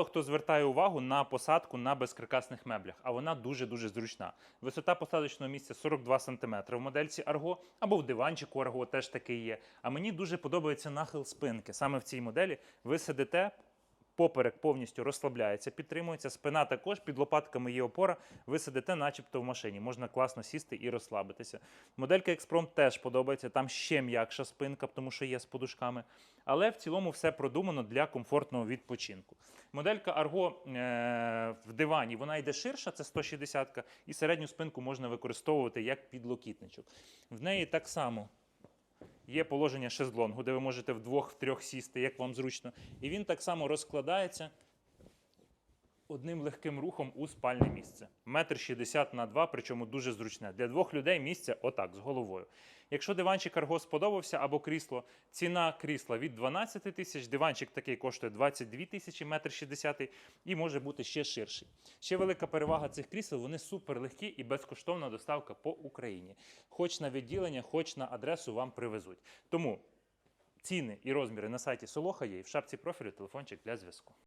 Мало хто звертає увагу на посадку на безкаркасних меблях, а вона дуже-дуже зручна. Висота посадочного місця 42 см в модельці Argo, або в диванчику Argo теж такий є. А мені дуже подобається нахил спинки. Саме в цій моделі ви сидите. Поперек повністю розслабляється, підтримується. Спина також під лопатками є опора. Ви сидите, начебто в машині. Можна класно сісти і розслабитися. Моделька X-Prom теж подобається. Там ще м'якша спинка, тому що є з подушками. Але в цілому все продумано для комфортного відпочинку. Моделька Argo е- в дивані вона йде ширша, це 160 і середню спинку можна використовувати як підлокітничок. В неї так само Є положення шезлонгу, де ви можете вдвох-втрьох сісти, як вам зручно. І він так само розкладається одним легким рухом у спальне місце. Метр шістдесят на два, причому дуже зручне. Для двох людей місце отак, з головою. Якщо диванчик Арго сподобався або крісло, ціна крісла від 12 тисяч, диванчик такий коштує 22 тисячі, метр шістдесятий, і може бути ще ширший. Ще велика перевага цих крісел, вони супер легкі і безкоштовна доставка по Україні. Хоч на відділення, хоч на адресу вам привезуть. Тому ціни і розміри на сайті Солоха є і в шапці профілю телефончик для зв'язку.